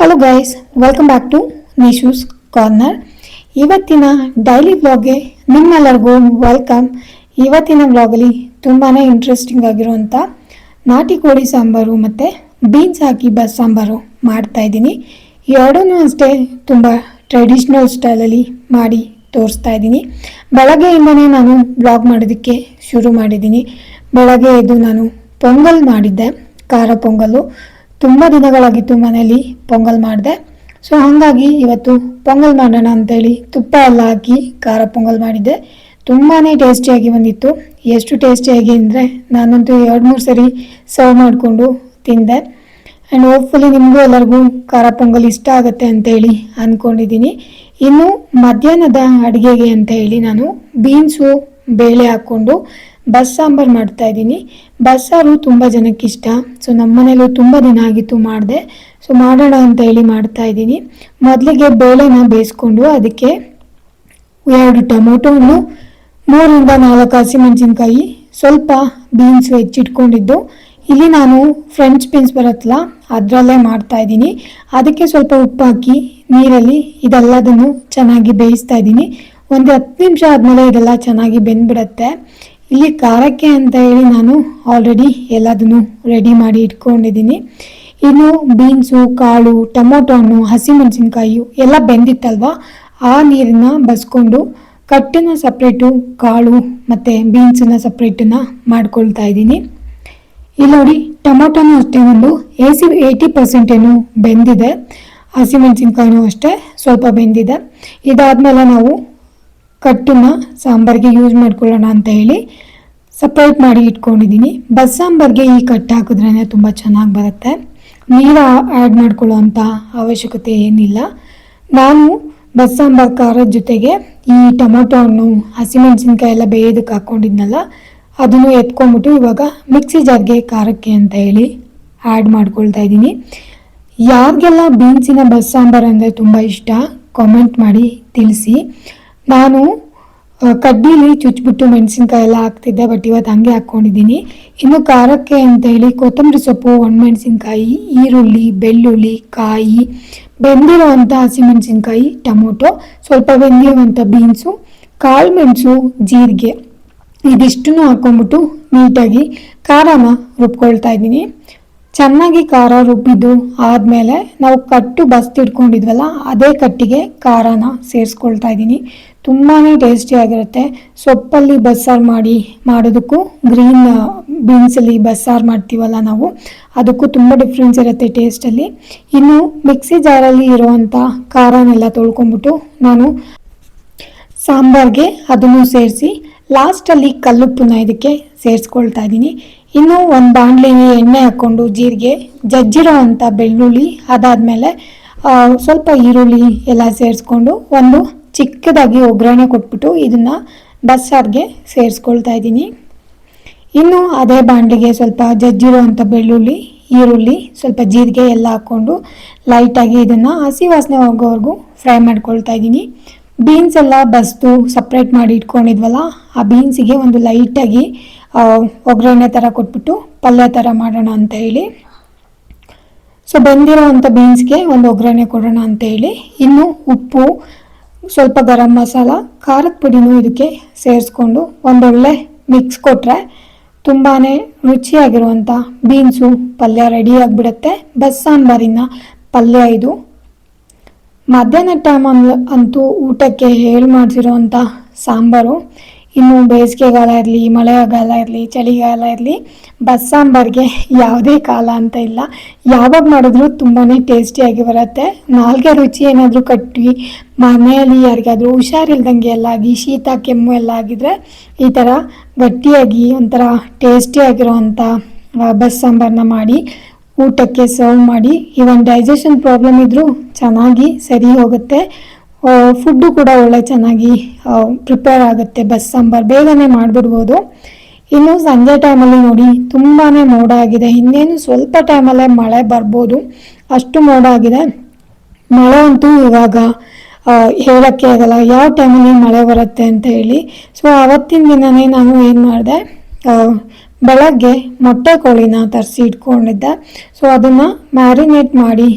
Hello guys welcome back to Nishu's corner ಇವತ್ತಿನ daily ವ್ಲಾಗ್ಗೆ ನಿಮ್ಮೆಲ್ಲರಿಗೂ ವೆಲ್ಕಮ್ ಇವತ್ತಿನ ವ್ಲಾಗಲ್ಲಿ ತುಂಬಾ ಇಂಟ್ರೆಸ್ಟಿಂಗ್ ಆಗಿರುವಂಥ ನಾಟಿ ಕೋಳಿ ಸಾಂಬಾರು ಮತ್ತು ಬೀನ್ಸ್ ಹಾಕಿ ಬಸ್ ಸಾಂಬಾರು ಮಾಡ್ತಾ ಇದ್ದೀನಿ. ಎರಡೂ ಅಷ್ಟೇ ತುಂಬ ಟ್ರೆಡಿಷ್ನಲ್ ಸ್ಟೈಲಲ್ಲಿ ಮಾಡಿ ತೋರಿಸ್ತಾ ಇದ್ದೀನಿ. ಬೆಳಗ್ಗೆಯಿಂದನೇ ನಾನು ಬ್ಲಾಗ್ ಮಾಡೋದಕ್ಕೆ ಶುರು ಮಾಡಿದ್ದೀನಿ. ಬೆಳಗ್ಗೆ ಎದ್ದು ನಾನು ಪೊಂಗಲ್ ಮಾಡಿದ್ದೆ, ಖಾರ ಪೊಂಗಲ್ಲು. ತುಂಬ ದಿನಗಳಾಗಿತ್ತು ಮನೆಯಲ್ಲಿ ಪೊಂಗಲ್ ಮಾಡಿದೆ. ಸೊ ಹಾಗಾಗಿ ಇವತ್ತು ಪೊಂಗಲ್ ಮಾಡೋಣ ಅಂತೇಳಿ ತುಪ್ಪ ಎಲ್ಲ ಹಾಕಿ ಖಾರ ಪೊಂಗಲ್ ಮಾಡಿದ್ದೆ. ತುಂಬಾ ಟೇಸ್ಟಿಯಾಗಿ ಬಂದಿತ್ತು. ಎಷ್ಟು ಟೇಸ್ಟಿಯಾಗಿ ಅಂದರೆ ನಾನಂತೂ ಎರಡು ಮೂರು ಸರಿ ಸರ್ವ್ ಮಾಡಿಕೊಂಡು ತಿಂದೆ. ಆ್ಯಂಡ್ ಹೋಪ್ಫುಲಿ ನಿಮಗೂ ಎಲ್ಲರಿಗೂ ಖಾರ ಪೊಂಗಲ್ ಇಷ್ಟ ಆಗುತ್ತೆ ಅಂತೇಳಿ ಅಂದ್ಕೊಂಡಿದ್ದೀನಿ ಇನ್ನು ಮಧ್ಯಾಹ್ನದ ಅಡುಗೆಗೆ ಅಂತ ಹೇಳಿ ನಾನು ಬೀನ್ಸು ಬೇಳೆ ಹಾಕ್ಕೊಂಡು ಬಸ್ ಸಾಂಬಾರು ಮಾಡ್ತಾ ಇದ್ದೀನಿ. ಬಸ್ಸಾರು ತುಂಬ ಜನಕ್ಕೆ ಇಷ್ಟ. ಸೊ ನಮ್ಮ ಮನೇಲೂ ತುಂಬ ದಿನ ಆಗಿತ್ತು ಮಾಡಿದೆ. ಸೊ ಮಾಡೋಣ ಅಂತ ಹೇಳಿ ಮಾಡ್ತಾ ಇದ್ದೀನಿ. ಮೊದಲಿಗೆ ಬೇಳೆನ ಬೇಯಿಸ್ಕೊಂಡು ಅದಕ್ಕೆ ಎರಡು ಟೊಮೊಟೊ ಹಣ್ಣು ಮೂರರಿಂದ ನಾಲ್ಕು ಹಸಿಮೆಣಸಿನ್ಕಾಯಿ ಸ್ವಲ್ಪ ಬೀನ್ಸ್ ಹೆಚ್ಚಿಟ್ಕೊಂಡಿದ್ದು ಇಲ್ಲಿ ನಾನು ಫ್ರೆಂಚ್ ಬೀನ್ಸ್ ಬರುತ್ತಲ್ಲ, ಅದರಲ್ಲೇ ಮಾಡ್ತಾ ಇದ್ದೀನಿ. ಅದಕ್ಕೆ ಸ್ವಲ್ಪ ಉಪ್ಪು ಹಾಕಿ, ನೀರಲ್ಲಿ ಇದೆಲ್ಲದನ್ನು ಚೆನ್ನಾಗಿ ಬೇಯಿಸ್ತಾ ಇದ್ದೀನಿ. ಒಂದು ಹತ್ತು ನಿಮಿಷ ಆದಮೇಲೆ ಇದೆಲ್ಲ ಚೆನ್ನಾಗಿ ಬೆಂದ್ಬಿಡತ್ತೆ. ಇಲ್ಲಿ ಖಾರಕ್ಕೆ ಅಂತ ಹೇಳಿ ನಾನು ಆಲ್ರೆಡಿ ಎಲ್ಲದನ್ನು ರೆಡಿ ಮಾಡಿ ಇಟ್ಕೊಂಡಿದ್ದೀನಿ. ಇನ್ನು ಬೀನ್ಸು ಕಾಳು, ಟೊಮೊಟೊ ಹಣ್ಣು ಹಸಿಮೆಣಸಿನ್ಕಾಯಿ ಎಲ್ಲ ಬೆಂದಿತ್ತಲ್ವ? ಆ ನೀರನ್ನ ಬಸ್ಕೊಂಡು ಕಟ್ಟಿನ ಸಪ್ರೇಟು ಕಾಳು ಮತ್ತು ಬೀನ್ಸನ್ನ ಸಪ್ರೇಟನ್ನ ಮಾಡ್ಕೊಳ್ತಾ ಇದ್ದೀನಿ. ಇಲ್ಲಿ ನೋಡಿ, ಟೊಮೊಟೊನೂ ಅಷ್ಟೇ ಒಂದು ಏಸಿ ಏಯ್ಟಿ ಪರ್ಸೆಂಟ್ ಏನು ಬೆಂದಿದೆ. ಹಸಿಮೆಣಸಿನ್ಕಾಯಿನೂ ಅಷ್ಟೇ ಸ್ವಲ್ಪ ಬೆಂದಿದೆ. ಇದಾದಮೇಲೆ ನಾವು ಕಟ್ಟನ್ನ ಸಾಂಬಾರಿಗೆ ಯೂಸ್ ಮಾಡ್ಕೊಳ್ಳೋಣ ಅಂತ ಹೇಳಿ ಸಪ್ರೇಟ್ ಮಾಡಿ ಇಟ್ಕೊಂಡಿದ್ದೀನಿ. ಬಸ್ ಸಾಂಬಾರಿಗೆ ಈ ಕಟ್ಟು ಹಾಕಿದ್ರೇ ತುಂಬ ಚೆನ್ನಾಗಿ ಬರುತ್ತೆ. ನೀರು ಆ್ಯಡ್ ಮಾಡ್ಕೊಳ್ಳೋ ಅಂಥ ಅವಶ್ಯಕತೆ ಏನಿಲ್ಲ. ನಾನು ಬಸ್ ಸಾಂಬಾರು ಖಾರದ ಜೊತೆಗೆ ಈ ಟೊಮೊಟೊ ಹಣ್ಣು, ಹಸಿಮೆಣಸಿನ್ಕಾಯಿ ಎಲ್ಲ ಬೇಯೋದಕ್ಕೆ ಹಾಕ್ಕೊಂಡಿದ್ನಲ್ಲ, ಅದನ್ನು ಎತ್ಕೊಂಡ್ಬಿಟ್ಟು ಇವಾಗ ಮಿಕ್ಸಿ ಜಾರ್ಗೆ ಖಾರಕ್ಕೆ ಅಂತ ಹೇಳಿ ಆ್ಯಡ್ ಮಾಡ್ಕೊಳ್ತಾ ಇದ್ದೀನಿ. ಯಾರಿಗೆಲ್ಲ ಬೀನ್ಸಿನ ಬಸ್ ಸಾಂಬಾರು ಅಂದರೆ ತುಂಬ ಇಷ್ಟ ಕಾಮೆಂಟ್ ಮಾಡಿ ತಿಳಿಸಿ. ನಾನು ಕಡ್ಡಿಲಿ ಚುಚ್ಬಿಟ್ಟು ಮೆಣಸಿನ್ಕಾಯಿ ಎಲ್ಲ ಹಾಕ್ತಿದ್ದೆ ಬಟ್ ಇವತ್ತು ಹಂಗೆ ಹಾಕ್ಕೊಂಡಿದ್ದೀನಿ. ಇನ್ನು ಖಾರಕ್ಕೆ ಅಂತ ಹೇಳಿ ಕೊತ್ತಂಬರಿ ಸೊಪ್ಪು, ಒಣಮೆಣಸಿನ್ಕಾಯಿ, ಈರುಳ್ಳಿ, ಬೆಳ್ಳುಳ್ಳಿ, ಕಾಯಿ ಬೆಂದಿರುವಂಥ ಹಸಿಮೆಣಸಿನ್ಕಾಯಿ, ಟೊಮೊಟೊ, ಸ್ವಲ್ಪ ಬೆಂದಿರುವಂಥ ಬೀನ್ಸು, ಕಾಳು ಮೆಣಸು, ಜೀರಿಗೆ, ಇದಿಷ್ಟನ್ನು ಹಾಕ್ಕೊಂಬಿಟ್ಟು ನೀಟಾಗಿ ಖಾರನ ರುಬ್ಕೊಳ್ತಾ ಇದ್ದೀನಿ. ಚೆನ್ನಾಗಿ ಖಾರ ರುಬ್ಬಿದ್ದು ಆದಮೇಲೆ ನಾವು ಕಟ್ಟು ಬಸ್ತಿಟ್ಕೊಂಡಿದ್ವಲ್ಲ, ಅದೇ ಕಟ್ಟಿಗೆ ಖಾರನ ಸೇರಿಸ್ಕೊಳ್ತಾ ಇದ್ದೀನಿ. ತುಂಬಾ ಟೇಸ್ಟಿಯಾಗಿರುತ್ತೆ ಸೊಪ್ಪಲ್ಲಿ ಬಸ್ಸಾರು ಮಾಡಿ, ಮಾಡೋದಕ್ಕೂ ಗ್ರೀನ್ ಬೀನ್ಸಲ್ಲಿ ಬಸ್ಸಾರು ಮಾಡ್ತೀವಲ್ಲ ನಾವು, ಅದಕ್ಕೂ ತುಂಬ ಡಿಫ್ರೆನ್ಸ್ ಇರುತ್ತೆ ಟೇಸ್ಟಲ್ಲಿ ಇನ್ನು ಮಿಕ್ಸಿ ಜಾರಲ್ಲಿ ಇರುವಂಥ ಖಾರನೆಲ್ಲ ತೊಳ್ಕೊಂಬಿಟ್ಟು ನಾನು ಸಾಂಬಾರ್ಗೆ ಅದನ್ನು ಸೇರಿಸಿ ಲಾಸ್ಟಲ್ಲಿ ಕಲ್ಲುಪ್ಪನ್ನ ಇದಕ್ಕೆ ಸೇರಿಸ್ಕೊಳ್ತಾ ಇದ್ದೀನಿ. ಇನ್ನು ಒಂದು ಬಾಣಲಿಗೆ ಎಣ್ಣೆ ಹಾಕ್ಕೊಂಡು ಜೀರಿಗೆ, ಜಜ್ಜಿರೋ ಅಂಥ ಬೆಳ್ಳುಳ್ಳಿ ಅದಾದಮೇಲೆ ಸ್ವಲ್ಪ ಈರುಳ್ಳಿ ಎಲ್ಲ ಸೇರಿಸ್ಕೊಂಡು ಒಂದು ಚಿಕ್ಕದಾಗಿ ಒಗ್ಗರಣೆ ಕೊಟ್ಬಿಟ್ಟು ಇದನ್ನು ಬಸ್ಸಾರಿಗೆ ಸೇರಿಸ್ಕೊಳ್ತಾ ಇದ್ದೀನಿ. ಇನ್ನು ಅದೇ ಬಾಂಡಿಗೆ ಸ್ವಲ್ಪ ಜಜ್ಜಿರುವಂಥ ಬೆಳ್ಳುಳ್ಳಿ, ಈರುಳ್ಳಿ, ಸ್ವಲ್ಪ ಜೀರಿಗೆ ಎಲ್ಲ ಹಾಕ್ಕೊಂಡು ಲೈಟಾಗಿ ಇದನ್ನು ಹಸಿ ವಾಸನೆ ಹೋಗೋವರೆಗೂ ಫ್ರೈ ಮಾಡ್ಕೊಳ್ತಾ ಇದ್ದೀನಿ. ಬೀನ್ಸ್ ಎಲ್ಲ ಬಸ್ದು ಸಪ್ರೇಟ್ ಮಾಡಿ ಇಟ್ಕೊಂಡಿದ್ವಲ್ಲ, ಆ ಬೀನ್ಸಿಗೆ ಒಂದು ಲೈಟಾಗಿ ಒಗ್ಗರಣೆ ಥರ ಕೊಟ್ಬಿಟ್ಟು ಪಲ್ಯ ಥರ ಮಾಡೋಣ ಅಂತ ಹೇಳಿ. ಸೊ ಬೆಂದಿರೋ ಅಂಥ ಬೀನ್ಸ್ಗೆ ಒಂದು ಒಗ್ಗರಣೆ ಕೊಡೋಣ ಅಂತ ಹೇಳಿ. ಇನ್ನು ಉಪ್ಪು ಸ್ವಲ್ಪ ಗರಂ ಮಸಾಲ, ಖಾರದ ಪುಡಿನೂ ಇದಕ್ಕೆ ಸೇರಿಸ್ಕೊಂಡು ಒಂದೊಳ್ಳೆ ಮಿಕ್ಸ್ ಕೊಟ್ಟರೆ ತುಂಬಾ ರುಚಿಯಾಗಿರುವಂಥ ಬೀನ್ಸು ಪಲ್ಯ ರೆಡಿ ಆಗಿಬಿಡುತ್ತೆ. ಬಸ್ ಸಾಂಬಾರಿನ ಪಲ್ಯ ಇದು. ಮಧ್ಯಾಹ್ನ ಟೈಮ್ ಅಂತೂ ಊಟಕ್ಕೆ ಹೇಳಿ ಮಾಡಿಸಿರೋವಂಥ ಸಾಂಬಾರು. ಇನ್ನು ಬೇಸಿಗೆಗಾಲ ಇರಲಿ, ಮಳೆಗಾಲ ಇರಲಿ, ಚಳಿಗಾಲ ಇರಲಿ, ಬಸ್ಸಾಂಬಾರ್ಗೆ ಯಾವುದೇ ಕಾಲ ಅಂತ ಇಲ್ಲ. ಯಾವಾಗ ಮಾಡಿದ್ರೂ ತುಂಬಾ ಟೇಸ್ಟಿಯಾಗಿ ಬರುತ್ತೆ. ನಾಲ್ಗೆ ರುಚಿ ಏನಾದರೂ ಕಟ್ಟಿ ಮನೆಯಲ್ಲಿ ಯಾರಿಗಾದರೂ ಹುಷಾರಿಲ್ದಂಗೆ ಎಲ್ಲ ಆಗಿ, ಶೀತ, ಕೆಮ್ಮು ಎಲ್ಲ ಆಗಿದ್ರೆ ಈ ಥರ ಗಟ್ಟಿಯಾಗಿ ಒಂಥರ ಟೇಸ್ಟಿಯಾಗಿರೋವಂಥ ಬಸ್ ಸಾಂಬಾರನ್ನ ಮಾಡಿ, ಊಟಕ್ಕೆ ಸರ್ವ್ ಮಾಡಿ ಈವನ್ ಡೈಜೆಷನ್ ಪ್ರಾಬ್ಲಮ್ ಇದ್ದರೂ ಚೆನ್ನಾಗಿ ಸರಿ ಹೋಗುತ್ತೆ. ಫುಡ್ಡು ಕೂಡ ಒಳ್ಳೆ ಚೆನ್ನಾಗಿ ಪ್ರಿಪೇರ್ ಆಗುತ್ತೆ. ಬಸ್ ಸಾಂಬಾರು ಬೇಗನೆ ಮಾಡಿಬಿಡ್ಬೋದು. ಇನ್ನು ಸಂಜೆ ಟೈಮಲ್ಲಿ ನೋಡಿ ತುಂಬಾ ಮೋಡ ಆಗಿದೆ. ಇನ್ನೇನು ಸ್ವಲ್ಪ ಟೈಮಲ್ಲೇ ಮಳೆ ಬರ್ಬೋದು. ಅಷ್ಟು ಮೋಡ ಆಗಿದೆ. ಮಳೆ ಅಂತೂ ಇವಾಗ ಹೇಳೋಕ್ಕೆ ಆಗಲ್ಲ. ಯಾವ ಟೈಮಲ್ಲಿ ಮಳೆ ಬರುತ್ತೆ ಅಂತ ಹೇಳಿ. ಸೊ ಆವತ್ತಿನ ದಿನವೇ ನಾನು ಏನು ಮಾಡಿದೆ ಬೆಳಗ್ಗೆ ಮೊಟ್ಟೆ ಕೋಳಿನ ತರಿಸಿ ಇಟ್ಕೊಂಡಿದ್ದೆ. ಸೊ ಅದನ್ನು ಮ್ಯಾರಿನೇಟ್ ಮಾಡಿ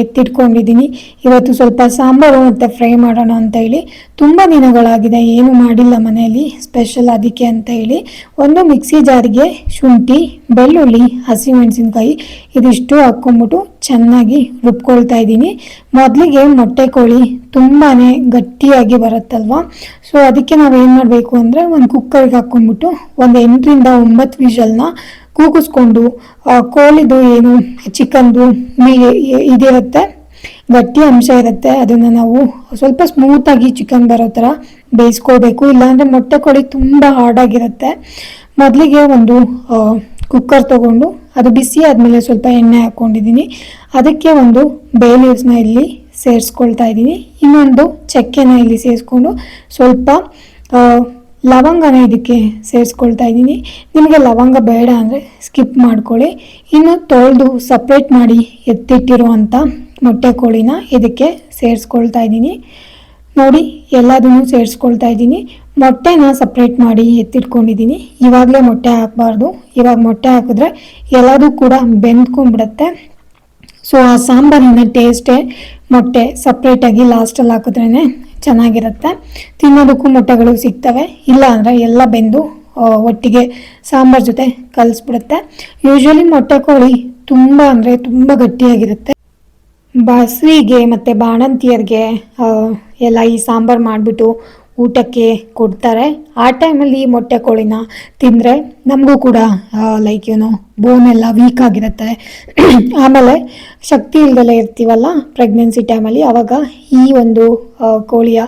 ಎತ್ತಿಟ್ಕೊಂಡಿದ್ದೀನಿ. ಇವತ್ತು ಸ್ವಲ್ಪ ಸಾಂಬಾರು ಮತ್ತು ಫ್ರೈ ಮಾಡೋಣ ಅಂತ ಹೇಳಿ. ತುಂಬ ದಿನಗಳಾಗಿದೆ, ಏನು ಮಾಡಿಲ್ಲ ಮನೆಯಲ್ಲಿ ಸ್ಪೆಷಲ್ ಅದಕ್ಕೆ ಅಂತ ಹೇಳಿ. ಒಂದು ಮಿಕ್ಸಿ ಜಾರಿಗೆ ಶುಂಠಿ, ಬೆಳ್ಳುಳ್ಳಿ, ಹಸಿಮೆಣಸಿನ್ಕಾಯಿ, ಇದಿಷ್ಟು ಹಾಕ್ಕೊಂಬಿಟ್ಟು ಚೆನ್ನಾಗಿ ರುಬ್ಕೊಳ್ತಾ ಇದ್ದೀನಿ. ಮೊದಲಿಗೆ ಮೊಟ್ಟೆ ಕೋಳಿ ತುಂಬಾ ಗಟ್ಟಿಯಾಗಿ ಬರುತ್ತಲ್ವ? ಸೊ ಅದಕ್ಕೆ ನಾವು ಏನು ಮಾಡಬೇಕು ಅಂದರೆ ಒಂದು ಕುಕ್ಕರ್ಗೆ ಹಾಕ್ಕೊಂಡ್ಬಿಟ್ಟು ಒಂದು ಎಂಟರಿಂದ ಒಂಬತ್ತು ವಿಷಲ್ನ ಕೂಗಿಸ್ಕೊಂಡು ಕೋಳಿದು ಏನು, ಚಿಕನ್ದು ಮೀ, ಇದಿರುತ್ತೆ, ಗಟ್ಟಿ ಅಂಶ ಇರುತ್ತೆ, ಅದನ್ನು ನಾವು ಸ್ವಲ್ಪ ಸ್ಮೂತಾಗಿ ಚಿಕನ್ ಬರೋ ಥರ ಬೇಯಿಸ್ಕೋಬೇಕು ಇಲ್ಲಾಂದರೆ ಮೊಟ್ಟೆ ಕೋಳಿ ತುಂಬ ಹಾರ್ಡಾಗಿರುತ್ತೆ ಮೊದಲಿಗೆ ಒಂದು ಕುಕ್ಕರ್ ತಗೊಂಡು ಅದು ಬಿಸಿ ಆದಮೇಲೆ ಸ್ವಲ್ಪ ಎಣ್ಣೆ ಹಾಕ್ಕೊಂಡಿದ್ದೀನಿ ಅದಕ್ಕೆ ಒಂದು ಬೇ ಲೀವ್ಸ್ನ ಇಲ್ಲಿ ಸೇರಿಸ್ಕೊಳ್ತಾ ಇದ್ದೀನಿ. ಇನ್ನೊಂದು ಚಕ್ಕೆನ ಇಲ್ಲಿ ಸೇರಿಸ್ಕೊಂಡು ಸ್ವಲ್ಪ ಲವಂಗನ ಇದಕ್ಕೆ ಸೇರಿಸ್ಕೊಳ್ತಾ ಇದ್ದೀನಿ. ನಿಮಗೆ ಲವಂಗ ಬೇಡ ಅಂದರೆ ಸ್ಕಿಪ್ ಮಾಡ್ಕೊಳ್ಳಿ. ಇನ್ನು ತೊಳೆದು ಸಪ್ರೇಟ್ ಮಾಡಿ ಎತ್ತಿಟ್ಟಿರುವಂಥ ಮೊಟ್ಟೆ ಕೋಳಿನ ಇದಕ್ಕೆ ಸೇರಿಸ್ಕೊಳ್ತಾ ಇದ್ದೀನಿ. ನೋಡಿ, ಎಲ್ಲದನ್ನು ಸೇರಿಸ್ಕೊಳ್ತಾ ಇದ್ದೀನಿ. ಮೊಟ್ಟೆನ ಸಪ್ರೇಟ್ ಮಾಡಿ ಎತ್ತಿಟ್ಕೊಂಡಿದ್ದೀನಿ. ಇವಾಗಲೇ ಮೊಟ್ಟೆ ಹಾಕಬಾರ್ದು. ಇವಾಗ ಮೊಟ್ಟೆ ಹಾಕಿದ್ರೆ ಎಲ್ಲದೂ ಕೂಡ ಬೆಂದ್ಕೊಂಡ್ಬಿಡುತ್ತೆ. ಸೊ ಆ ಸಾಂಬಾರಿನ ಟೇಸ್ಟೇ ಮೊಟ್ಟೆ ಸಪ್ರೇಟಾಗಿ ಲಾಸ್ಟಲ್ಲಿ ಹಾಕಿದ್ರೇ ಚೆನ್ನಾಗಿರುತ್ತೆ. ತಿನ್ನೋದಕ್ಕೂ ಮೊಟ್ಟೆಗಳು ಸಿಗ್ತವೆ. ಇಲ್ಲ ಅಂದರೆ ಎಲ್ಲ ಬೆಂದು ಒಟ್ಟಿಗೆ ಸಾಂಬಾರ್ ಜೊತೆ ಕಲಿಸ್ಬಿಡುತ್ತೆ. ಯೂಶ್ವಲಿ ಮೊಟ್ಟೆ ಕೋಳಿ ತುಂಬ ಅಂದರೆ ತುಂಬ ಗಟ್ಟಿಯಾಗಿರುತ್ತೆ. ಬಸ್ರಿಗೆ ಮತ್ತು ಬಾಣಂತಿಯರಿಗೆ ಎಲ್ಲ ಈ ಸಾಂಬಾರು ಮಾಡಿಬಿಟ್ಟು ಊಟಕ್ಕೆ ಕೊಡ್ತಾರೆ. ಆ ಟೈಮಲ್ಲಿ ಈ ಮೊಟ್ಟೆ ಕೋಳಿನ ತಿಂದರೆ ನಮಗೂ ಕೂಡ ಲೈಕ್ ಏನು ಬೋನ್ ಎಲ್ಲ ವೀಕ್ ಆಗಿರುತ್ತೆ. ಆಮೇಲೆ ಶಕ್ತಿ ಇಲ್ದಲೇ ಇರ್ತೀವಲ್ಲ ಪ್ರೆಗ್ನೆನ್ಸಿ ಟೈಮಲ್ಲಿ ಆವಾಗ ಈ ಒಂದು ಕೋಳಿಯ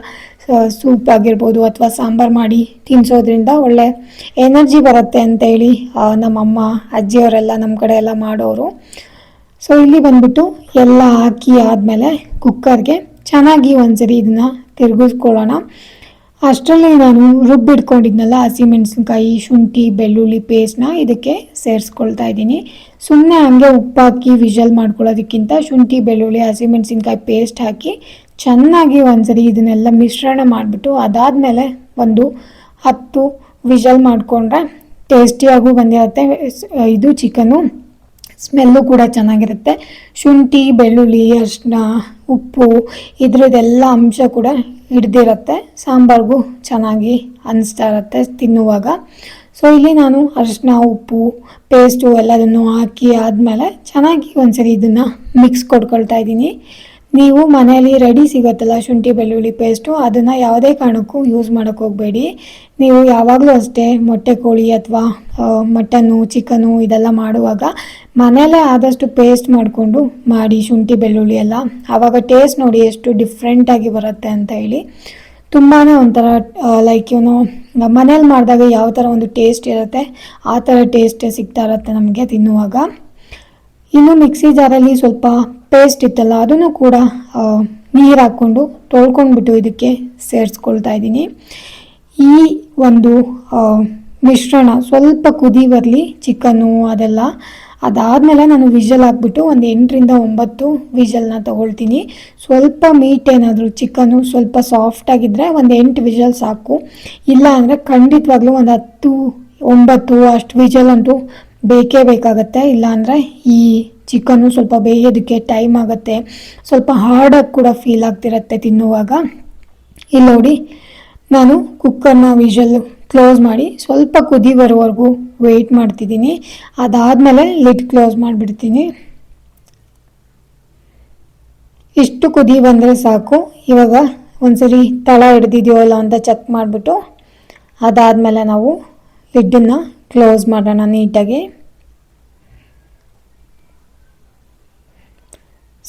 ಸೂಪ್ ಆಗಿರ್ಬೋದು ಅಥವಾ ಸಾಂಬಾರು ಮಾಡಿ ತಿನ್ನಿಸೋದ್ರಿಂದ ಒಳ್ಳೆ ಎನರ್ಜಿ ಬರುತ್ತೆ ಅಂತೇಳಿ ನಮ್ಮಮ್ಮ, ಅಜ್ಜಿಯವರೆಲ್ಲ ನಮ್ಮ ಕಡೆ ಎಲ್ಲ ಮಾಡೋರು. ಸೊ ಇಲ್ಲಿ ಬಂದ್ಬಿಟ್ಟು ಎಲ್ಲ ಹಾಕಿ ಆದಮೇಲೆ ಕುಕ್ಕರ್ಗೆ ಚೆನ್ನಾಗಿ ಒಂದ್ಸರಿ ಇದನ್ನ ತಿರುಗಿಸ್ಕೊಳ್ಳೋಣ. ಅಷ್ಟರಲ್ಲಿ ನಾನು ರುಬ್ಬಿಟ್ಕೊಂಡಿದ್ನಲ್ಲ ಹಸಿಮೆಣಸಿನ್ಕಾಯಿ ಶುಂಠಿ, ಬೆಳ್ಳುಳ್ಳಿ ಪೇಸ್ಟ್ನ ಇದಕ್ಕೆ ಸೇರಿಸ್ಕೊಳ್ತಾ ಇದ್ದೀನಿ. ಸುಮ್ಮನೆ ಹಂಗೆ ಉಪ್ಪಾಕಿ ವಿಜಲ್ ಮಾಡ್ಕೊಳ್ಳೋದಕ್ಕಿಂತ ಶುಂಠಿ, ಬೆಳ್ಳುಳ್ಳಿ ಹಸಿಮೆಣಸಿನ್ಕಾಯಿ ಪೇಸ್ಟ್ ಹಾಕಿ ಚೆನ್ನಾಗಿ ಒಂದ್ಸರಿ ಇದನ್ನೆಲ್ಲ ಮಿಶ್ರಣ ಮಾಡಿಬಿಟ್ಟು ಅದಾದಮೇಲೆ ಒಂದು ಹತ್ತು ವಿಜಲ್ ಮಾಡಿಕೊಂಡ್ರೆ ಟೇಸ್ಟಿಯಾಗೂ ಬಂದಿರುತ್ತೆ. ಇದು ಚಿಕನು ಸ್ಮೆಲ್ಲು ಕೂಡ ಚೆನ್ನಾಗಿರುತ್ತೆ. ಶುಂಠಿ, ಬೆಳ್ಳುಳ್ಳಿ ಅರಿಶಿನ ಉಪ್ಪು, ಇದ್ರದ್ದೆಲ್ಲ ಅಂಶ ಕೂಡ ಹಿಡ್ದಿರುತ್ತೆ. ಸಾಂಬಾರ್ಗೂ ಚೆನ್ನಾಗಿ ಅನ್ನಿಸ್ತಾ ಇರುತ್ತೆ ತಿನ್ನುವಾಗ. ಸೊ ಇಲ್ಲಿ ನಾನು ಅರಿಶಿನ ಉಪ್ಪು ಪೇಸ್ಟು ಎಲ್ಲದನ್ನು ಹಾಕಿ ಆದಮೇಲೆ ಚೆನ್ನಾಗಿ ಒಂದ್ಸರಿ ಇದನ್ನು ಮಿಕ್ಸ್ ಕೊಟ್ಕೊಳ್ತಾ ಇದ್ದೀನಿ. ನೀವು ಮನೆಯಲ್ಲಿ ರೆಡಿ ಸಿಗುತ್ತಲ್ಲ ಶುಂಠಿ, ಬೆಳ್ಳುಳ್ಳಿ ಪೇಸ್ಟು ಅದನ್ನು ಯಾವುದೇ ಕಾರಣಕ್ಕೂ ಯೂಸ್ ಮಾಡೋಕ್ಕೆ ಹೋಗಬೇಡಿ. ನೀವು ಯಾವಾಗಲೂ ಅಷ್ಟೇ ಮೊಟ್ಟೆ ಕೋಳಿ ಅಥವಾ ಮಟನ್ನು ಚಿಕನು ಇದೆಲ್ಲ ಮಾಡುವಾಗ ಮನೆಯಲ್ಲೇ ಆದಷ್ಟು ಪೇಸ್ಟ್ ಮಾಡಿಕೊಂಡು ಮಾಡಿ ಶುಂಠಿ, ಬೆಳ್ಳುಳ್ಳಿ ಎಲ್ಲ. ಆವಾಗ ಟೇಸ್ಟ್ ನೋಡಿ ಎಷ್ಟು ಡಿಫ್ರೆಂಟಾಗಿ ಬರುತ್ತೆ ಅಂತ ಹೇಳಿ. ತುಂಬಾ ಒಂಥರ ಲೈಕ್ ಏನು ಮನೇಲಿ ಮಾಡಿದಾಗ ಯಾವ ಥರ ಒಂದು ಟೇಸ್ಟ್ ಇರುತ್ತೆ, ಆ ಥರ ಟೇಸ್ಟ್ ಸಿಗ್ತಾ ಇರುತ್ತೆ ನಮಗೆ ತಿನ್ನುವಾಗ. ಇನ್ನು ಮಿಕ್ಸಿ ಜಾರಲ್ಲಿ ಸ್ವಲ್ಪ ಪೇಸ್ಟ್ ಇತ್ತಲ್ಲ, ಅದನ್ನು ಕೂಡ ನೀರು ಹಾಕ್ಕೊಂಡು ತೊಳ್ಕೊಂಡ್ಬಿಟ್ಟು ಇದಕ್ಕೆ ಸೇರಿಸ್ಕೊಳ್ತಾ ಇದ್ದೀನಿ. ಈ ಒಂದು ಮಿಶ್ರಣ ಸ್ವಲ್ಪ ಕುದಿ ಬರಲಿ ಚಿಕನ್ನು ಅದೆಲ್ಲ. ಅದಾದಮೇಲೆ ನಾನು ವಿಜಲ್ ಹಾಕ್ಬಿಟ್ಟು ಒಂದು ಎಂಟರಿಂದ ಒಂಬತ್ತು ವಿಜಲ್ನ ತೊಗೊಳ್ತೀನಿ. ಸ್ವಲ್ಪ ಮೀಟ್ ಏನಾದರೂ ಚಿಕನ್ನು ಸ್ವಲ್ಪ ಸಾಫ್ಟಾಗಿದ್ದರೆ ಒಂದು ಎಂಟು ವಿಜಲ್ ಸಾಕು. ಇಲ್ಲ ಅಂದರೆ ಖಂಡಿತವಾಗ್ಲೂ ಒಂದು ಹತ್ತು, ಒಂಬತ್ತು ಅಷ್ಟು ವಿಜಲ್ ಅಂತೂ ಬೇಕೇ ಬೇಕಾಗತ್ತೆ. ಇಲ್ಲಾಂದರೆ ಈ ಚಿಕನ್ನು ಸ್ವಲ್ಪ ಬೇಯೋದಕ್ಕೆ ಟೈಮ್ ಆಗುತ್ತೆ. ಸ್ವಲ್ಪ ಹಾರ್ಡಾಗಿ ಕೂಡ ಫೀಲ್ ಆಗ್ತಿರತ್ತೆ ತಿನ್ನುವಾಗ. ಇಲ್ಲಿ ನೋಡಿ, ನಾನು ಕುಕ್ಕರ್ನ ವಿಷಲ್ ಕ್ಲೋಸ್ ಮಾಡಿ ಸ್ವಲ್ಪ ಕುದಿ ಬರೋವರೆಗೂ ವೆಯ್ಟ್ ಮಾಡ್ತಿದ್ದೀನಿ. ಅದಾದಮೇಲೆ ಲಿಡ್ ಕ್ಲೋಸ್ ಮಾಡಿಬಿಡ್ತೀನಿ. ಇಷ್ಟು ಕುದಿ ಬಂದರೆ ಸಾಕು. ಇವಾಗ ಒಂದ್ಸರಿ ತಳ ಹಿಡ್ದಿದೆಯೋ ಅಲ್ಲ ಅಂತ ಚೆಕ್ ಮಾಡಿಬಿಟ್ಟು ಅದಾದಮೇಲೆ ನಾವು ಲಿಡ್ಡನ್ನು ಕ್ಲೋಸ್ ಮಾಡೋಣ ನೀಟಾಗಿ.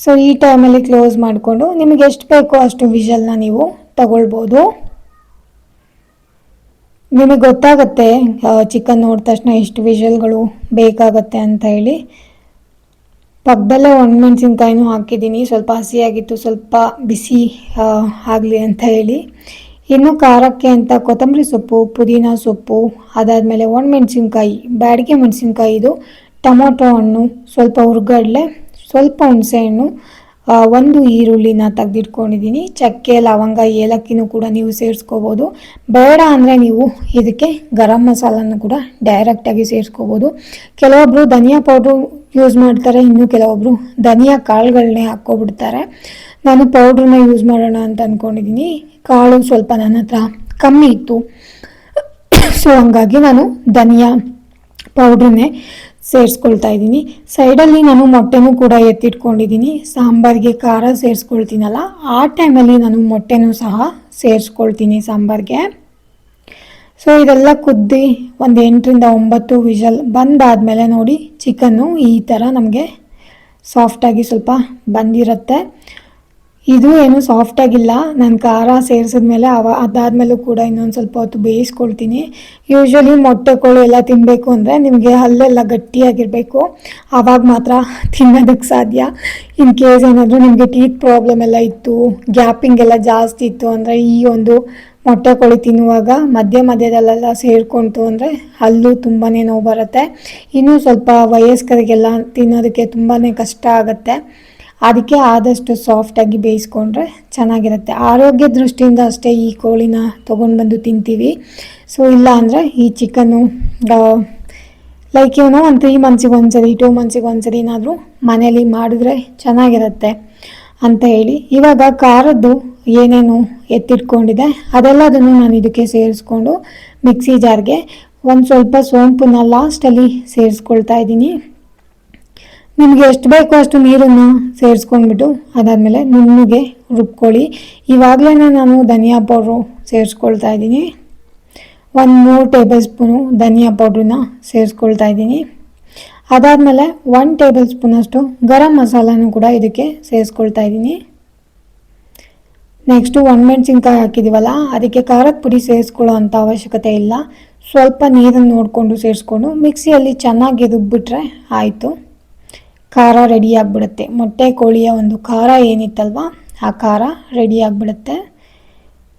ಸೊ ಈ ಟೈಮಲ್ಲಿ ಕ್ಲೋಸ್ ಮಾಡಿಕೊಂಡು ನಿಮಗೆ ಎಷ್ಟು ಬೇಕೋ ಅಷ್ಟು ವಿಷಲ್ನ ನೀವು ತಗೊಳ್ಬೋದು. ನಿಮಗೆ ಗೊತ್ತಾಗುತ್ತೆ ಚಿಕನ್ ನೋಡಿದ ತಕ್ಷಣ ಎಷ್ಟು ವಿಷಲ್ಗಳು ಬೇಕಾಗತ್ತೆ ಅಂತ ಹೇಳಿ. ಪಕ್ಕದಲ್ಲೇ ಒಣಮೆಣಸಿನ್ಕಾಯಿನೂ ಹಾಕಿದ್ದೀನಿ. ಸ್ವಲ್ಪ ಹಸಿಯಾಗಿತ್ತು, ಸ್ವಲ್ಪ ಬಿಸಿ ಆಗಲಿ ಅಂತ ಹೇಳಿ. ಇನ್ನು ಖಾರಕ್ಕೆ ಅಂತ ಕೊತ್ತಂಬರಿ ಸೊಪ್ಪು, ಪುದೀನ ಸೊಪ್ಪು, ಅದಾದಮೇಲೆ ಒಣಮೆಣಸಿನ್ಕಾಯಿ ಬ್ಯಾಡಿಗೆ ಮೆಣಸಿನ್ಕಾಯಿ ಇದು, ಟೊಮೊಟೊ ಹಣ್ಣು, ಸ್ವಲ್ಪ ಹುರ್ಗಡ್ಲೆ ಸ್ವಲ್ಪ ಹುಣಸೆಹಣ್ಣು ಹಣ್ಣು ಒಂದು ಈರುಳ್ಳಿನ ತೆಗೆದಿಟ್ಕೊಂಡಿದ್ದೀನಿ. ಚಕ್ಕೆ, ಲವಂಗ, ಏಲಕ್ಕಿನೂ ಕೂಡ ನೀವು ಸೇರಿಸ್ಕೋಬೋದು. ಬೇಡ ಅಂದರೆ ನೀವು ಇದಕ್ಕೆ ಗರಂ ಮಸಾಲನ ಕೂಡ ಡೈರೆಕ್ಟಾಗಿ ಸೇರಿಸ್ಕೋಬೋದು. ಕೆಲವೊಬ್ಬರು ಧನಿಯಾ ಪೌಡ್ರು ಯೂಸ್ ಮಾಡ್ತಾರೆ, ಇನ್ನು ಕೆಲವೊಬ್ಬರು ಧನಿಯಾ ಕಾಳುಗಳನ್ನೇ ಹಾಕ್ಕೊಬಿಡ್ತಾರೆ. ನಾನು ಪೌಡ್ರನ್ನ ಯೂಸ್ ಮಾಡೋಣ ಅಂತ ಅಂದ್ಕೊಂಡಿದ್ದೀನಿ ಕಾಳು ಸ್ವಲ್ಪ ನನ್ನ ಹತ್ರ ಕಮ್ಮಿ ಇತ್ತು. ಸೊ ಹಂಗಾಗಿ ನಾನು ಧನಿಯಾ ಪೌಡ್ರನ್ನೇ ಸೇರಿಸ್ಕೊಳ್ತಾ ಇದ್ದೀನಿ. ಸೈಡಲ್ಲಿ ನಾನು ಮೊಟ್ಟೆನೂ ಕೂಡ ಎತ್ತಿಟ್ಕೊಂಡಿದ್ದೀನಿ. ಸಾಂಬಾರಿಗೆ ಖಾರ ಸೇರಿಸ್ಕೊಳ್ತೀನಲ್ಲ, ಆ ಟೈಮಲ್ಲಿ ನಾನು ಮೊಟ್ಟೆನೂ ಸಹ ಸೇರಿಸ್ಕೊಳ್ತೀನಿ ಸಾಂಬಾರಿಗೆ. ಸೊ ಇದೆಲ್ಲ ಕುದ್ದಿ ಒಂದು ಎಂಟರಿಂದ ಒಂಬತ್ತು ವಿಷಲ್ ಬಂದಾದಮೇಲೆ ನೋಡಿ, ಚಿಕನ್ನು ಈ ಥರ ನಮಗೆ ಸಾಫ್ಟಾಗಿ ಸ್ವಲ್ಪ ಬಂದಿರುತ್ತೆ. ಇದು ಏನು ಸಾಫ್ಟ್ ಆಗಿಲ್ಲ. ನಾನು ಖಾರ ಸೇರಿಸಿದ್ಮೇಲೆ ಅವ ಅದಾದಮೇಲೂ ಕೂಡ ಇನ್ನೊಂದು ಸ್ವಲ್ಪ ಹೊತ್ತು ಬೇಯಿಸ್ಕೊಳ್ತೀನಿ. ಯೂಶ್ವಲಿ ಮೊಟ್ಟೆ ಕೋಳಿ ಎಲ್ಲ ತಿನ್ನಬೇಕು ಅಂದರೆ ನಿಮಗೆ ಹಲ್ಲೆಲ್ಲ ಗಟ್ಟಿಯಾಗಿರಬೇಕು. ಆವಾಗ ಮಾತ್ರ ತಿನ್ನೋದಕ್ಕೆ ಸಾಧ್ಯ. ಇನ್ ಕೇಸ್ ಏನಾದರೂ ನಿಮಗೆ ಟೀತ್ ಪ್ರಾಬ್ಲಮ್ ಎಲ್ಲ ಇತ್ತು ಗ್ಯಾಪಿಂಗ್ ಎಲ್ಲ ಜಾಸ್ತಿ ಇತ್ತು ಅಂದರೆ ಈ ಒಂದು ಮೊಟ್ಟೆ ಕೋಳಿ ತಿನ್ನುವಾಗ ಮಧ್ಯ ಮಧ್ಯದಲ್ಲೆಲ್ಲ ಸೇರ್ಕೊಂತು ಅಂದರೆ ಹಲ್ಲು ತುಂಬಾ ನೋವು ಬರುತ್ತೆ. ಇನ್ನೂ ಸ್ವಲ್ಪ ವಯಸ್ಕರಿಗೆಲ್ಲ ತಿನ್ನೋದಕ್ಕೆ ತುಂಬಾ ಕಷ್ಟ ಆಗುತ್ತೆ. ಅದಕ್ಕೆ ಆದಷ್ಟು ಸಾಫ್ಟಾಗಿ ಬೇಯಿಸ್ಕೊಂಡ್ರೆ ಚೆನ್ನಾಗಿರುತ್ತೆ. ಆರೋಗ್ಯ ದೃಷ್ಟಿಯಿಂದ ಅಷ್ಟೇ ಈ ಕೋಳಿನ ತೊಗೊಂಡು ಬಂದು ತಿಂತೀವಿ. ಸೊ ಇಲ್ಲ ಅಂದರೆ ಈ ಚಿಕನ್ನು ಲೈಕ್ ಏನೋ ಒಂದು ತ್ರೀ ಮಂತ್ಸಿಗೆ ಒಂದ್ಸರಿ ಟೂ ಮಂತ್ಸಿಗೆ ಒಂದ್ಸರಿ ಏನಾದರೂ ಮನೇಲಿ ಮಾಡಿದ್ರೆ ಚೆನ್ನಾಗಿರುತ್ತೆ ಅಂತ ಹೇಳಿ. ಇವಾಗ ಖಾರದ್ದು ಏನೇನು ಎತ್ತಿಟ್ಕೊಂಡಿದೆ, ಅದೆಲ್ಲದನ್ನು ನಾನು ಇದಕ್ಕೆ ಸೇರಿಸ್ಕೊಂಡು ಮಿಕ್ಸಿ ಜಾರ್ಗೆ ಒಂದು ಸ್ವಲ್ಪ ಸೋಂಪನ್ನ ಲಾಸ್ಟಲ್ಲಿ ಸೇರಿಸ್ಕೊಳ್ತಾ ಇದ್ದೀನಿ. ನಿಮಗೆ ಎಷ್ಟು ಬೇಕೋ ಅಷ್ಟು ನೀರನ್ನು ಸೇರಿಸ್ಕೊಂಡ್ಬಿಟ್ಟು ಅದಾದಮೇಲೆ ನುಣ್ಣಗೆ ರುಬ್ಕೊಳ್ಳಿ. ಇವಾಗಲೇ ನಾನು ಧನಿಯಾ ಪೌಡ್ರು ಸೇರಿಸ್ಕೊಳ್ತಾ ಇದ್ದೀನಿ. ಒಂದು ಮೂರು ಟೇಬಲ್ ಸ್ಪೂನು ಧನಿಯಾ ಪೌಡ್ರನ್ನ ಸೇರಿಸ್ಕೊಳ್ತಾ ಇದ್ದೀನಿ. ಅದಾದಮೇಲೆ ಒನ್ ಟೇಬಲ್ ಸ್ಪೂನಷ್ಟು ಗರಂ ಮಸಾಲನೂ ಕೂಡ ಇದಕ್ಕೆ ಸೇರಿಸ್ಕೊಳ್ತಾ ಇದ್ದೀನಿ. ನೆಕ್ಸ್ಟು ಒಣಮೆಣ್ಸಿನ್ಕಾಯಿ ಹಾಕಿದ್ದೀವಲ್ಲ ಅದಕ್ಕೆ ಖಾರದ ಪುಡಿ ಸೇರಿಸ್ಕೊಳ್ಳೋ ಅಂಥ ಅವಶ್ಯಕತೆ ಇಲ್ಲ. ಸ್ವಲ್ಪ ನೀರನ್ನು ನೋಡಿಕೊಂಡು ಸೇರಿಸ್ಕೊಂಡು ಮಿಕ್ಸಿಯಲ್ಲಿ ಚೆನ್ನಾಗಿ ರುಬ್ಬಿಟ್ರೆ ಆಯಿತು. ಖಾರ ರೆಡಿ ಆಗಿಬಿಡುತ್ತೆ. ಮೊಟ್ಟೆ ಕೋಳಿಯ ಒಂದು ಖಾರ ಏನಿತ್ತಲ್ವ, ಆ ಖಾರ ರೆಡಿ ಆಗಿಬಿಡುತ್ತೆ.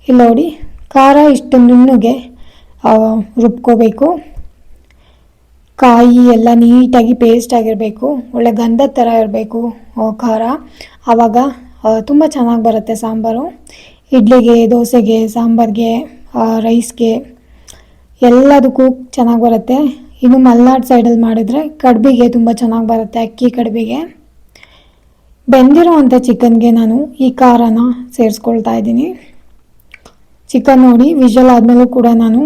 ಇಲ್ಲಿ ನೋಡಿ, ಖಾರ ಇಷ್ಟು ರುಬ್ಕೋಬೇಕು. ಕಾಯಿ ಎಲ್ಲ ನೀಟಾಗಿ ಪೇಸ್ಟ್ ಆಗಿರಬೇಕು. ಒಳ್ಳೆ ಗಂಧದ ಥರ ಇರಬೇಕು ಖಾರ. ಆವಾಗ ತುಂಬ ಚೆನ್ನಾಗಿ ಬರುತ್ತೆ ಸಾಂಬಾರು. ಇಡ್ಲಿಗೆ, ದೋಸೆಗೆ, ಸಾಂಬಾರಿಗೆ ರೈಸ್ಗೆ ಎಲ್ಲದಕ್ಕೂ ಚೆನ್ನಾಗಿ ಬರುತ್ತೆ. ಇನ್ನು ಮಲ್ನಾಡ್ ಸೈಡಲ್ಲಿ ಮಾಡಿದರೆ ಕಡ್ಬಿಗೆ ತುಂಬ ಚೆನ್ನಾಗಿ ಬರುತ್ತೆ, ಅಕ್ಕಿ ಕಡ್ಬಿಗೆ. ಬೆಂದಿರುವಂಥ ಚಿಕನ್ಗೆ ನಾನು ಈ ಖಾರನ ಸೇರಿಸ್ಕೊಳ್ತಾ ಇದ್ದೀನಿ. ಚಿಕನ್ ನೋಡಿ ವಿಷಲ್ ಆದಮೇಲೂ ಕೂಡ ನಾನು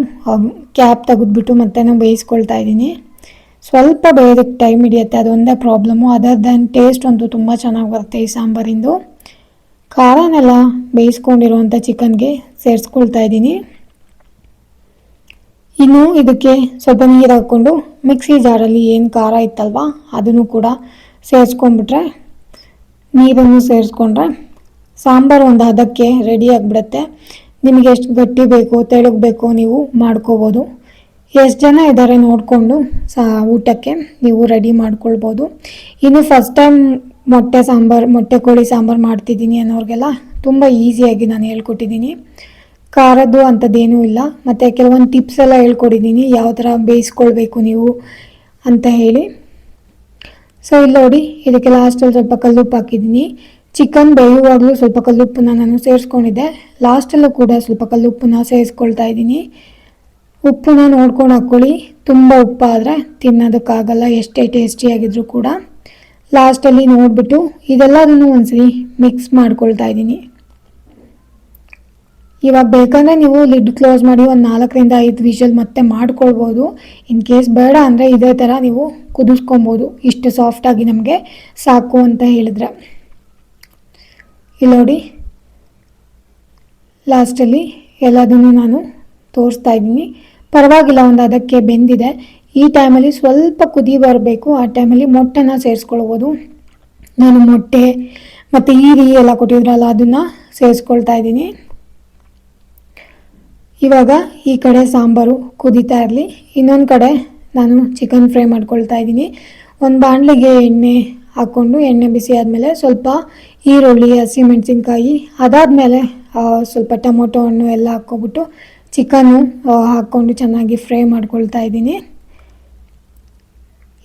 ಕ್ಯಾಪ್ ತೆಗೆದ್ಬಿಟ್ಟು ಮತ್ತೆ ನಾನು ಬೇಯಿಸ್ಕೊಳ್ತಾ ಇದ್ದೀನಿ. ಸ್ವಲ್ಪ ಬೇಯೋದಕ್ಕೆ ಟೈಮ್ ಹಿಡಿಯುತ್ತೆ, ಅದೊಂದೇ ಪ್ರಾಬ್ಲಮ್ಮು ಅದರ್ ದೆನ್ ಟೇಸ್ಟ್ ಅಂತೂ ತುಂಬ ಚೆನ್ನಾಗಿ ಬರುತ್ತೆ ಈ ಸಾಂಬಾರಿಂದು. ಖಾರನೆಲ್ಲ ಬೇಯಿಸ್ಕೊಂಡಿರುವಂಥ ಚಿಕನ್ಗೆ ಸೇರಿಸ್ಕೊಳ್ತಾ ಇದ್ದೀನಿ. ಇನ್ನು ಇದಕ್ಕೆ ಸ್ವಲ್ಪ ನೀರು ಹಾಕ್ಕೊಂಡು ಮಿಕ್ಸಿ ಜಾರಲ್ಲಿ ಏನು ಖಾರ ಇತ್ತಲ್ವ, ಅದನ್ನು ಕೂಡ ಸೇರಿಸ್ಕೊಂಡ್ಬಿಟ್ರೆ, ನೀರನ್ನು ಸೇರಿಸ್ಕೊಂಡ್ರೆ ಸಾಂಬಾರು ಒಂದು ಹದಕ್ಕೆ ರೆಡಿ ಆಗಿಬಿಡುತ್ತೆ. ನಿಮಗೆ ಎಷ್ಟು ಗಟ್ಟಿ ಬೇಕು, ತೆಳಗೆ ಬೇಕು ನೀವು ಮಾಡ್ಕೋಬೋದು. ಎಷ್ಟು ಜನ ಇದ್ದಾರೆ ನೋಡಿಕೊಂಡು ಸಾ ಊಟಕ್ಕೆ ನೀವು ರೆಡಿ ಮಾಡ್ಕೊಳ್ಬೋದು. ಇನ್ನು ಫಸ್ಟ್ ಟೈಮ್ ಮೊಟ್ಟೆ ಸಾಂಬಾರು, ಮೊಟ್ಟೆ ಕೋಳಿ ಸಾಂಬಾರು ಮಾಡ್ತಿದ್ದೀನಿ ಅನ್ನೋರಿಗೆಲ್ಲ ತುಂಬ ಈಸಿಯಾಗಿ ನಾನು ಹೇಳ್ಕೊಟ್ಟಿದ್ದೀನಿ. ಖಾರದ್ದು ಅಂಥದ್ದೇನೂ ಇಲ್ಲ. ಮತ್ತು ಕೆಲವೊಂದು ಟಿಪ್ಸ್ ಎಲ್ಲ ಹೇಳ್ಕೊಡಿದ್ದೀನಿ ಯಾವ ಥರ ಬೇಯಿಸ್ಕೊಳ್ಬೇಕು ನೀವು ಅಂತ ಹೇಳಿ. ಸೊ ಇಲ್ಲಿ ನೋಡಿ, ಇದಕ್ಕೆ ಲಾಸ್ಟಲ್ಲಿ ಸ್ವಲ್ಪ ಕಲ್ಲುಪ್ಪು ಹಾಕಿದ್ದೀನಿ ಚಿಕನ್ ಬೇಯುವಾಗಲೂ ಸ್ವಲ್ಪ ಕಲ್ಲುಪ್ಪನ್ನ ನಾನು ಸೇರಿಸ್ಕೊಂಡಿದ್ದೆ. ಲಾಸ್ಟಲ್ಲೂ ಕೂಡ ಸ್ವಲ್ಪ ಕಲ್ಲುಪ್ಪನ್ನ ಸೇರಿಸ್ಕೊಳ್ತಾ ಇದ್ದೀನಿ. ಉಪ್ಪನ್ನ ನೋಡ್ಕೊಂಡು ಹಾಕ್ಕೊಳ್ಳಿ. ತುಂಬ ಉಪ್ಪಾದರೆ ತಿನ್ನೋದಕ್ಕಾಗಲ್ಲ, ಎಷ್ಟೇ ಟೇಸ್ಟಿಯಾಗಿದ್ರೂ ಕೂಡ. ಲಾಸ್ಟಲ್ಲಿ ನೋಡಿಬಿಟ್ಟು ಇದೆಲ್ಲದನ್ನು ಒಂದ್ಸರಿ ಮಿಕ್ಸ್ ಮಾಡ್ಕೊಳ್ತಾ ಇದ್ದೀನಿ. ಇವಾಗ ಬೇಕಂದರೆ ನೀವು ಲಿಡ್ ಕ್ಲೋಸ್ ಮಾಡಿ ಒಂದು ನಾಲ್ಕರಿಂದ ಐದು ವಿಷಲ್ ಮತ್ತೆ ಮಾಡ್ಕೊಳ್ಬೋದು. ಇನ್ ಕೇಸ್ ಬೇಡ ಅಂದರೆ ಇದೇ ಥರ ನೀವು ಕುದಿಸ್ಕೊಬೋದು ಇಷ್ಟು ಸಾಫ್ಟಾಗಿ ನಮಗೆ ಸಾಕು ಅಂತ ಹೇಳಿದ್ರೆ. ಇಲ್ಲಿ ನೋಡಿ. ಲಾಸ್ಟಲ್ಲಿ ಎಲ್ಲದನ್ನು ನಾನು ತೋರಿಸ್ತಾ ಇದ್ದೀನಿ. ಪರವಾಗಿಲ್ಲ, ಒಂದು ಅದಕ್ಕೆ ಬೆಂದಿದೆ. ಈ ಟೈಮಲ್ಲಿ ಸ್ವಲ್ಪ ಕುದಿ ಬರಬೇಕು. ಆ ಟೈಮಲ್ಲಿ ಮೊಟ್ಟೆನ ಸೇರಿಸ್ಕೊಳ್ಬೋದು. ನಾನು ಮೊಟ್ಟೆ ಮತ್ತು ಈರಿ ಎಲ್ಲ ಕೊಟ್ಟಿದ್ರಲ್ಲ, ಅದನ್ನು ಸೇರಿಸ್ಕೊಳ್ತಾ ಇದ್ದೀನಿ. ಇವಾಗ ಈ ಕಡೆ ಸಾಂಬಾರು ಕುದೀತಾ ಇರಲಿ. ಇನ್ನೊಂದು ಕಡೆ ನಾನು ಚಿಕನ್ ಫ್ರೈ ಮಾಡ್ಕೊಳ್ತಾ ಇದ್ದೀನಿ. ಒಂದು ಬಾಣಲಿಗೆ ಎಣ್ಣೆ ಹಾಕ್ಕೊಂಡು ಎಣ್ಣೆ ಬಿಸಿ ಆದಮೇಲೆ ಸ್ವಲ್ಪ ಈರುಳ್ಳಿ ಹಸಿಮೆಣಸಿನ್ಕಾಯಿ ಅದಾದಮೇಲೆ ಸ್ವಲ್ಪ ಟೊಮೊಟೊ ಹಣ್ಣು ಎಲ್ಲ ಹಾಕ್ಕೊಬಿಟ್ಟು ಚಿಕನ್ನು ಹಾಕ್ಕೊಂಡು ಚೆನ್ನಾಗಿ ಫ್ರೈ ಮಾಡ್ಕೊಳ್ತಾ ಇದ್ದೀನಿ.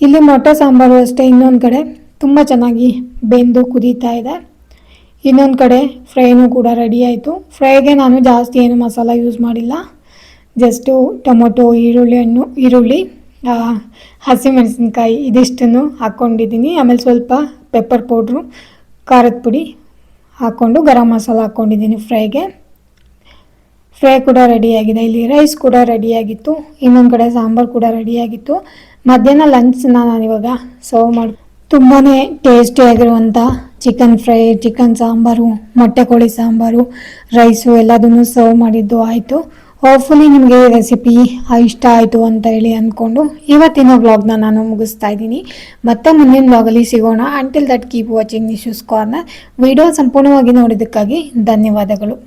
ಇಲ್ಲಿ ಮೊಟ್ಟೆ ಸಾಂಬಾರು ಅಷ್ಟೇ. ಇನ್ನೊಂದು ಕಡೆ ತುಂಬ ಚೆನ್ನಾಗಿ ಬೆಂದು ಕುದೀತಾ ಇದೆ. ಇನ್ನೊಂದು ಕಡೆ ಫ್ರೈನೂ ಕೂಡ ರೆಡಿ ಆಯಿತು. ಫ್ರೈಗೆ ನಾನು ಜಾಸ್ತಿ ಏನು ಮಸಾಲ ಯೂಸ್ ಮಾಡಿಲ್ಲ. ಜಸ್ಟು ಟೊಮೊಟೊ, ಈರುಳ್ಳಿ ಹಣ್ಣು, ಈರುಳ್ಳಿ ಹಸಿಮೆಣಸಿನ್ಕಾಯಿ ಇದಿಷ್ಟನ್ನು ಹಾಕ್ಕೊಂಡಿದ್ದೀನಿ ಆಮೇಲೆ ಸ್ವಲ್ಪ ಪೆಪ್ಪರ್ ಪೌಡ್ರು ಖಾರದ ಪುಡಿ ಹಾಕ್ಕೊಂಡು ಗರಂ ಮಸಾಲ ಹಾಕ್ಕೊಂಡಿದ್ದೀನಿ ಫ್ರೈಗೆ. ಫ್ರೈ ಕೂಡ ರೆಡಿಯಾಗಿದೆ ಇಲ್ಲಿ ರೈಸ್ ಕೂಡ ರೆಡಿಯಾಗಿತ್ತು ಇನ್ನೊಂದು ಕಡೆ ಸಾಂಬಾರು ಕೂಡ ರೆಡಿಯಾಗಿತ್ತು ಮಧ್ಯಾಹ್ನ ಲಂಚ್ನ ನಾನಿವಾಗ ಸರ್ವ್ ಮಾಡಿ ತುಂಬಾ ಟೇಸ್ಟಿಯಾಗಿರುವಂಥ ಚಿಕನ್ ಫ್ರೈ ಚಿಕನ್ ಸಾಂಬಾರು, ಮೊಟ್ಟೆ ಕೋಳಿ ಸಾಂಬಾರು ರೈಸು ಎಲ್ಲದನ್ನು ಸರ್ವ್ ಮಾಡಿದ್ದು ಆಯಿತು. ಹೋಪ್ಫುಲಿ ನಿಮಗೆ ರೆಸಿಪಿ ಇಷ್ಟ ಆಯಿತು ಅಂತ ಹೇಳಿ ಅಂದ್ಕೊಂಡು ಇವತ್ತಿನ ವ್ಲಾಗ್ನ ನಾನು ಮುಗಿಸ್ತಾ ಇದ್ದೀನಿ. ಮತ್ತೆ ಮುಂದಿನ ವ್ಲಾಗಲ್ಲಿ ಸಿಗೋಣ. Until that keep watching Nishu's corner video ಸಂಪೂರ್ಣವಾಗಿ ನೋಡಿದ್ದಕ್ಕಾಗಿ ಧನ್ಯವಾದಗಳು.